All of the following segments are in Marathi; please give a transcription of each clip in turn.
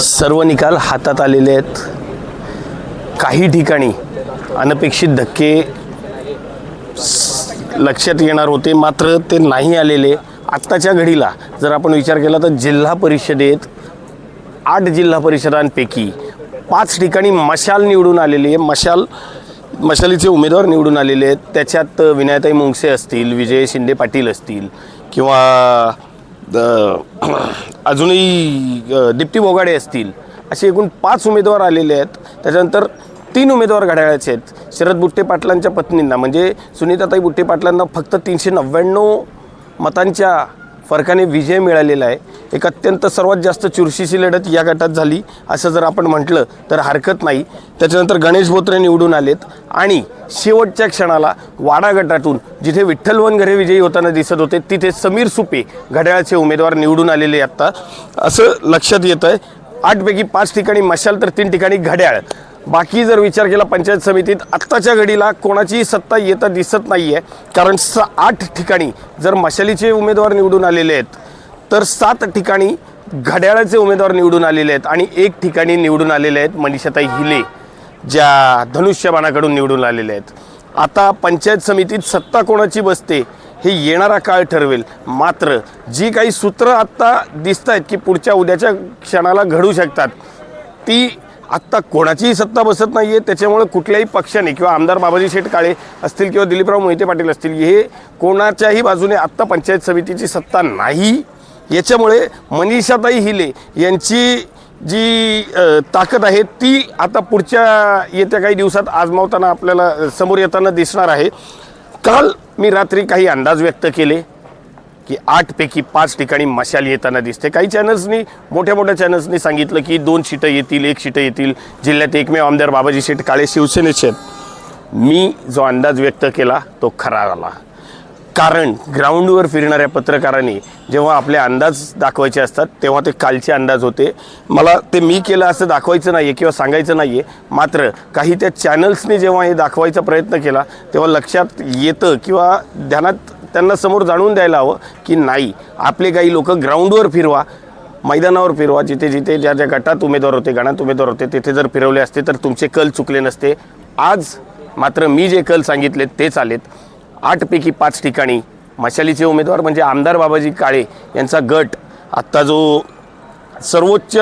सर्व निकाल हातात आलेले आहेत. काही ठिकाणी अनपेक्षित धक्के लक्षात येणार होते मात्र ते नाही आलेले. आत्ताच्या घडीला जर आपण विचार केला तर जिल्हा परिषदेत आठ जिल्हा परिषदांपैकी पाच ठिकाणी मशाल निवडून आलेली आहे मशाल मशालीचे उमेदवार निवडून आलेले आहेत. त्याच्यात विनायताई मुंगसे असतील विजय शिंदे पाटील असतील किंवा अजूनही दिप्ती दीप्ती बोगाडे असतील असे एकूण पाच उमेदवार आलेले आहेत. त्याच्यानंतर तीन उमेदवार घड्याळाचे आहेत. शरद बुट्टे पाटलांच्या पत्नींना म्हणजे सुनीताताई बुट्टे पाटलांना फक्त तीनशे नव्याण्णव मतांच्या फरकाने विजय मिळालेला आहे. एक अत्यंत सर्वात जास्त चुरशीची लढत या गटात झाली असं जर आपण म्हटलं तर हरकत नाही. त्याच्यानंतर गणेश बोत्रे निवडून आलेत आणि शेवटच्या क्षणाला वाडा गटातून जिथे विठ्ठल वनघरे विजयी होताना दिसत होते तिथे समीर सुपे घड्याळाचे उमेदवार निवडून आलेले आत्ता असं लक्षात येतं आहे आठपैकी पाच ठिकाणी मशाल तर तीन ठिकाणी घड्याळ. बाकी जर विचार केला पंचायत समितीत आत्ताच्या घडीला कोणाचीही सत्ता येता दिसत नाही आहे कारण स आठ ठिकाणी जर मशालीचे उमेदवार निवडून आलेले आहेत तर सात ठिकाणी घड्याळाचे उमेदवार निवडून आलेले आहेत आणि एक ठिकाणी निवडून आलेले आहेत मनीषाताई हिले ज्या धनुष्यबाणाकडून निवडून आलेले आहेत. आता पंचायत समितीत सत्ता कोणाची बसते हे येणारा काळ ठरवेल. मात्र जी काही सूत्र आत्ता दिसत आहेत की पुढच्या उद्याच्या क्षणाला घडू शकतात ती आत्ता कोणाचीही सत्ता बसत नाही आहे त्याच्यामुळे कुठल्याही पक्षाने किंवा आमदार बाबाजी शेठ काळे असतील किंवा दिलीपराव मोहिते पाटील असतील हे कोणाच्याही बाजूने आत्ता पंचायत समितीची सत्ता नाही. याच्यामुळे मनीषाताई हिले यांची जी ताकद आहे ती आता पुढच्या येत्या काही दिवसात आजमावताना आपल्याला समोर येताना दिसणार आहे. काल मी रात्री काही अंदाज व्यक्त केले. की आठपैकी पाच ठिकाणी मशाल येताना दिसते. काही चॅनल्सनी मोठ्या मोठ्या चॅनल्सनी सांगितलं की दोन शीटं येतील एक शीटं येतील. जिल्ह्यात एकमेव आमदार बाबाजी शेठ काळे शिवसेनेचे आहेत. मी जो अंदाज व्यक्त केला तो खरा आला कारण ग्राउंडवर फिरणाऱ्या पत्रकारांनी जेव्हा आपले अंदाज दाखवायचे असतात तेव्हा ते कालचे अंदाज होते. मला ते मी केलं असं दाखवायचं नाही आहे किंवा सांगायचं नाही आहे मात्र काही त्या चॅनल्सनी जेव्हा हे दाखवायचा प्रयत्न केला तेव्हा लक्षात येतं किंवा ध्यानात त्यांना समोर जाणून द्यायला हवं की नाही आपले काही लोक ग्राउंडवर फिरवा मैदानावर फिरवा जिथे जिथे ज्या ज्या गटात उमेदवार होते गणात उमेदवार होते तिथे जर फिरवले असते तर तुमचे कल चुकले नसते. आज मात्र मी जे कल सांगितले तेच आलेत. आठपैकी पाच ठिकाणी मशालीचे उमेदवार म्हणजे आमदार बाबाजी काळे यांचा गट आत्ता जो सर्वोच्च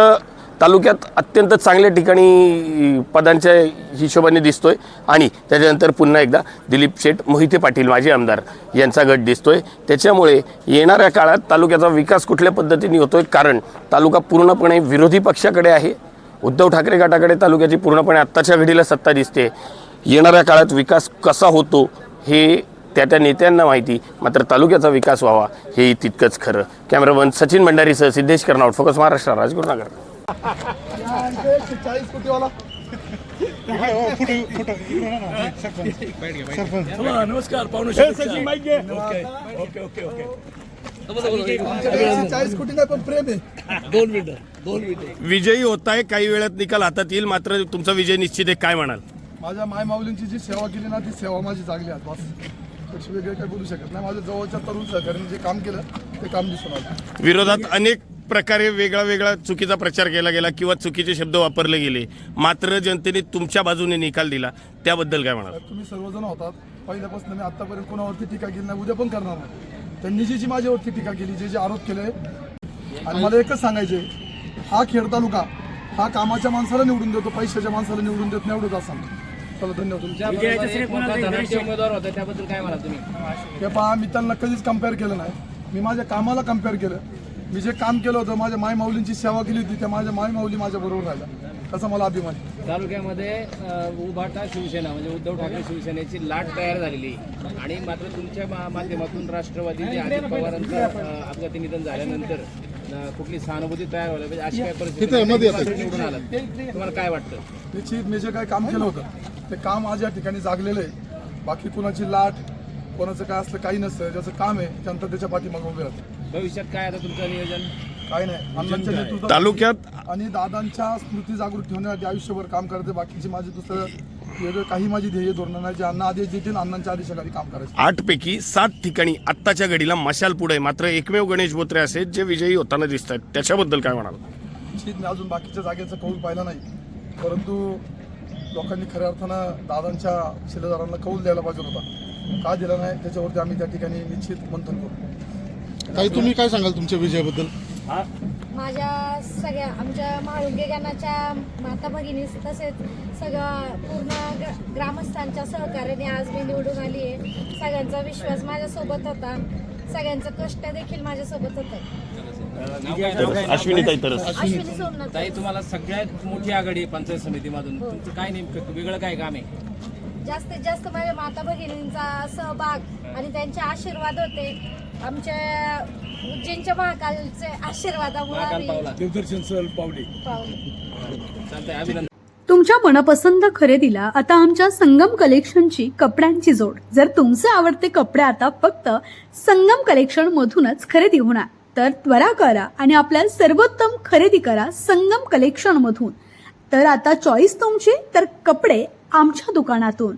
तालुक्यात अत्यंत चांगल्या ठिकाणी पदांच्या हिशोबाने दिसतोय. आणि त्याच्यानंतर पुन्हा एकदा दिलीप शेठ मोहिते पाटील माजी आमदार यांचा गट दिसतोय. त्याच्यामुळे येणाऱ्या काळात तालुक्याचा विकास कुठल्या पद्धतीने होतोय? कारण तालुका पूर्णपणे विरोधी पक्षाकडे आहे. उद्धव ठाकरे गटाकडे तालुक्याची पूर्णपणे आत्ताच्या घडीला सत्ता दिसते. येणाऱ्या काळात विकास कसा होतो हे त्या त्या नेत्यांना माहिती. मात्र तालुक्याचा विकास व्हावा हे तितकंच खरं. कॅमेरामन सचिन भंडारीसह सिद्धेश कर्नावट फोकस महाराष्ट्र राजगुरुनगर. चाळीस नमस्कार चाळीस कोटी नाही पण प्रेम आहे दोन मिनिटं दोन मिनिटं विजयी होत आहे काही वेळात निकाल हातात येईल मात्र तुमचा विजय निश्चित आहे. काय म्हणाल? माझ्या माय माऊलींची जी सेवा केली ना ती सेवा माझी जागली आहे बस. वेगळे काही बोलू शकत नाही. माझ्या जवळच्या तरुण सहकार्याने जे काम केलं ते काम दिसून आलं. विरोधात अनेक प्रकारे वेगळा वेगळा चुकीचा प्रचार केला गेला किंवा चुकीचे शब्द वापरले गेले. मात्र जनतेने तुमच्या बाजूने निकाल दिला. त्याबद्दल काय म्हणाल? तुम्ही सर्वजण होतात. पहिल्यापासून मी आतापर्यंत कोणावरती टीका केली नाही उद्या पण करणार नाही. त्यांनी जी जी माझ्यावरती टीका केली जे जे आरोप केले. आणि मला एकच सांगायचे हा खेड तालुका हा कामाच्या माणसाला निवडून देतो पैशाच्या माणसाला निवडून देत नाही एवढंच असं. चला धन्यवाद उमेदवार होता त्याबद्दल काय म्हणाल तुम्ही? हे पहा मी त्यांना कधीच कंपेअर केलं नाही. मी माझ्या कामाला कंपेअर केलं. मी जे काम केलं होतं माझ्या माय माऊलींची सेवा केली होती त्या माझ्या माय माऊली माझ्या बरोबर राहिल्या. त्याचा मला अभिमान आहे. तालुक्यामध्ये अ, उभाटा शिवसेना म्हणजे उद्धव ठाकरे शिवसेनेची लाट तयार झालेली आहे. आणि मात्र तुमच्या मा- माध्यमातून राष्ट्रवादीचे अजित पवारांचं अ, अपघाती निधन झाल्यानंतर अ, कुठली सहानुभूती तयार व्हायला पाहिजे अशी काय परिस्थिती तुम्ही निवडून आलात? तुम्हाला काय वाटतं? निश्चित मी जे काही काम केलं होतं ते काम आज या ठिकाणी जागलेलं आहे. बाकी कुणाची लाट कोणाचं काय असलं काही नसतं. ज्याचं काम आहे त्यानंतर त्याच्या पाठीमागे उभे राहतं. भविष्यात काय आता तुमचं नियोजन? काय नाही. अण्णांच्या तालुक्यात? आणि दादांच्या स्मृती जागृत ठेवण्यासाठी आयुष्यभर काम करायचं बाकीची माझी दुसरं वेगळं काही माझी ध्येय धोरणं नाही. जे अण्णा आदेश देतील अण्णांच्या आदेशाखाली काम करायचं. आठ पैकी सात ठिकाणी आत्ताच्या घडीला मशाल पुढे. मात्र एकमेव गणेश बोत्रे असे जे विजयी होताना दिसत आहेत त्याच्याबद्दल काय म्हणाल? निश्चित मी अजून बाकीच्या जागेचा कौल पाहिला नाही. परंतु लोकांनी खऱ्या अर्थानं दादांच्या शिलेदारांना कौल द्यायला पाहिजे होता. का दिला नाही त्याच्यावरती आम्ही त्या ठिकाणी निश्चित मंथन करू. ताई तुम्ही काय सांगाल तुमच्या विजयाबद्दल? माझ्या सगळ्या आमच्या महाळुंगे गानाच्या माता भगिनी तसेच सगळं पूर्ण ग्र- ग्रामस्थांच्या सहकार्याने आज मी निवडून आली आहे. सगळ्यांचा विश्वास माझ्यासोबत होता. सगळ्यांचं कष्ट देखील माझ्यासोबत होतं. अश्विनी ताई तरस. अश्विनी सोमनाथ. ताई तुम्हाला सगळ्यात मोठी आघाडी आहे पंचायत समितीमधून तुमचं काय नेमकं? वेगळं काय काम आहे? जास्तीत जास्त माझ्या माता भगिनींचा सहभाग आणि त्यांचे आशीर्वाद होते. आमच्या उज्जैनच्या महाकालचे आशीर्वादामुळे महाकाल आम्ही पावला. देवदर्शन सहल पावली. पावले. चालतंय अभिनंदन. तुमच्या मनपसंत खरेदीला आता आमच्या संगम कलेक्शनची कपड्यांची जोड. जर तुमचे आवडते कपडे आता फक्त संगम कलेक्शन मधूनच खरेदी होणार तर त्वरा करा आणि आपल्या सर्वोत्तम खरेदी करा संगम कलेक्शन मधून तर आता चॉईस तुमची तर कपडे आमच्या दुकानातून.